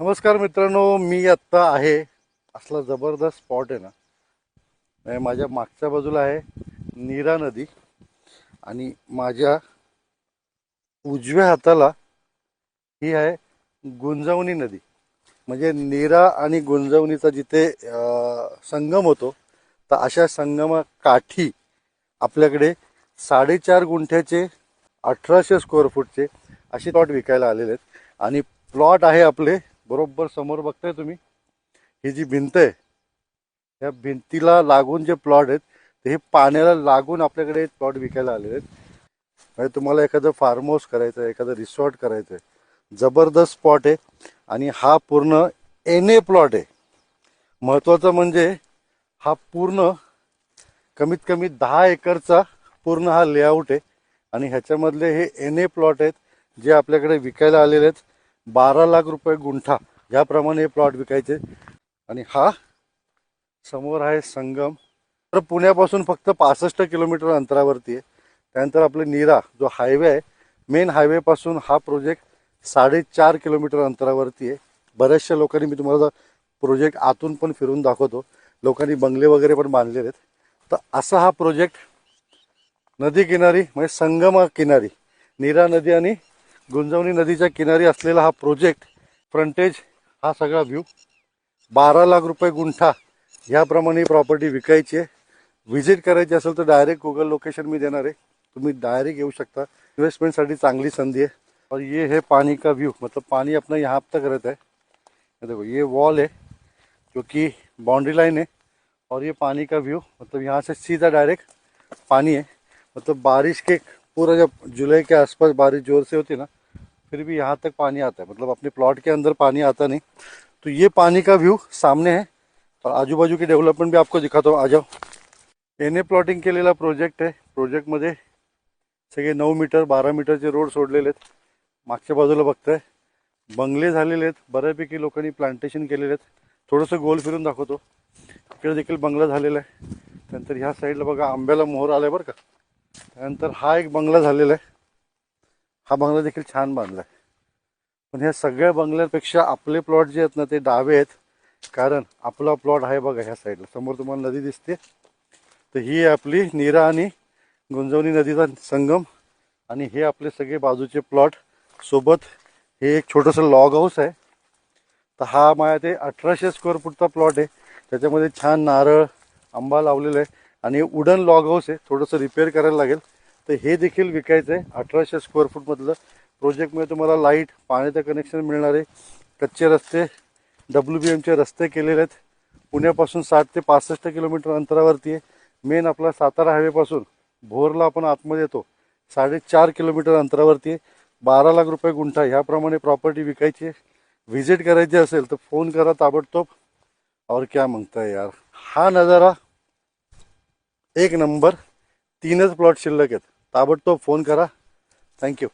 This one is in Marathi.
नमस्कार मित्रांनो मी आत्ता आहे. असला जबरदस्त स्पॉट आहे ना. माझ्या मागच्या बाजूला आहे नीरा नदी. आणि माझ्या उजव्या हाताला ही आहे गुंजवणी नदी. म्हणजे नीरा आणि गुंजवणीचा जिथे संगम होतो तर अशा संगमा काठी आपल्याकडे साडेचार गुंठ्याचे अठराशे स्क्वेअर फूटचे असे प्लॉट विकायला आलेले आहेत. आणि प्लॉट आहे आपले बरोबर समोर बघताय तुम्ही. ही जी भिंत आहे या भिंतीला लागून जे प्लॉट आहेत ते हे पाण्याला लागून आपल्याकडे प्लॉट विकायला आलेले आहेत. म्हणजे तुम्हाला एखादं फार्म हाऊस करायचं आहे एखादं रिसॉर्ट करायचं आहे जबरदस्त स्पॉट आहे आणि हा पूर्ण एन ए प्लॉट आहे. महत्त्वाचं म्हणजे हा पूर्ण कमीत कमी दहा एकरचा पूर्ण हा लेआउट आहे. आणि ह्याच्यामधले हे एन ए प्लॉट आहेत जे आपल्याकडे विकायला आलेले आहेत. बारा लाख रुपये गुंठा याप्रमाणे हे प्लॉट विकायचे. आणि हा समोर आहे संगम. तर पुण्यापासून फक्त पासष्ट किलोमीटर अंतरावरती आहे. त्यानंतर आपले नीरा जो हायवे आहे मेन हायवेपासून हा प्रोजेक्ट साडेचार किलोमीटर अंतरावरती आहे. बऱ्याचशा लोकांनी मी तुम्हाला प्रोजेक्ट आतून पण फिरून दाखवतो. लोकांनी बंगले वगैरे पण बांधलेले आहेत. तर असा हा प्रोजेक्ट नदी किनारी म्हणजे संगमा किनारी नीरा नदी आणि गुंजवणी नदीच्या किनारी असलेला हा प्रोजेक्ट फ्रंटेज हा सगळा व्ह्यू बारा लाख रुपये गुंठा ह्याप्रमाणे प्रॉपर्टी विकायची आहे. व्हिजिट करायची तर डायरेक्ट गुगल लोकेशन मी आहे. तुम्ही डायरेक्ट येऊ शकता. इन्वेस्टमेंटसाठी चांगली संधी है और ये है पानी का व्यू मतलब पानी अपना यहाँ तक रहता है. देखो, ये वॉल है, जो कि बाउंड्री लाइन है. और ये पानी का व्यू मतलब यहाँ से सीधा डायरेक्ट पानी है. मतलब बारिश के पूरा जब जुलाई के आसपास बारिश ज़ोर से होती है ना फिर भी यहाँ तक पानी आता है। मतलब अपने प्लॉट के अंदर पानी आता नहीं। तो ये पानी का व्यू सामने है और आजू बाजू की डेवलपमेंट भी आपको दिखाता हूँ। आ जाओ। एन ए प्लॉटिंग केलेला प्रोजेक्ट आहे प्रोजेक्टमध्ये सगळे नऊ मीटर बारा मीटरचे रोड सोडलेले आहेत मागच्या बाजूला बघताय। बंगले झालेले आहेत बऱ्यापैकी लोकांनी प्लांटेशन केलेले आहेत थोडंसं गोल फिरून दाखवतो। इकडे देखील बंगला झालेला आहे. त्यानंतर ह्या साईडला बघा, आंब्याला मोहर आलाय बरं का. त्यानंतर हा एक बंगला झालेला आहे. हा बंगला देखील छान बांधला आहे पण ह्या सगळ्या बंगल्यापेक्षा आपले प्लॉट जे आहेत ना ते डावे आहेत. कारण आपला प्लॉट आहे बघा ह्या साईडला. समोर तुम्हाला नदी दिसते. तर ही आपली नीरा आणि गुंजवणी नदीचा संगम. आणि हे आपले सगळे बाजूचे प्लॉट. सोबत हे एक छोटंसं लॉग हाऊस आहे. तर हा माझ्या ते अठराशे स्क्वेअर फूटचा प्लॉट आहे. त्याच्यामध्ये छान नारळ आंबा लावलेला आहे. आणि वुडन लॉग हाऊस आहे. थोडंसं रिपेअर करायला लागेल. तर हे देखील विकायचं आहे अठराशे स्क्वेअर फूटमधलं प्रोजेक्टमध्ये तुम्हाला लाइट पाण्याचं कनेक्शन मिळणार आहे. कच्चे रस्ते डब्ल्यू बी एमचे रस्ते केलेले आहेत. पुण्यापासून साठ ते पासष्ट किलोमीटर अंतरावरती आहे. मेन आपला सातारा हायवेपासून भोरला आपण आतमध्ये येतो. साडेचार किलोमीटर अंतरावरती आहे. बारा लाख रुपये गुंठा ह्याप्रमाणे प्रॉपर्टी विकायची आहे. व्हिजिट करायची असेल तर फोन करा ताबडतोब. और क्या मागता है यार? हा नजारा एक नंबर तीनच प्लॉट शिल्लक आहेत. ताबडतोब फोन करा. थँक्यू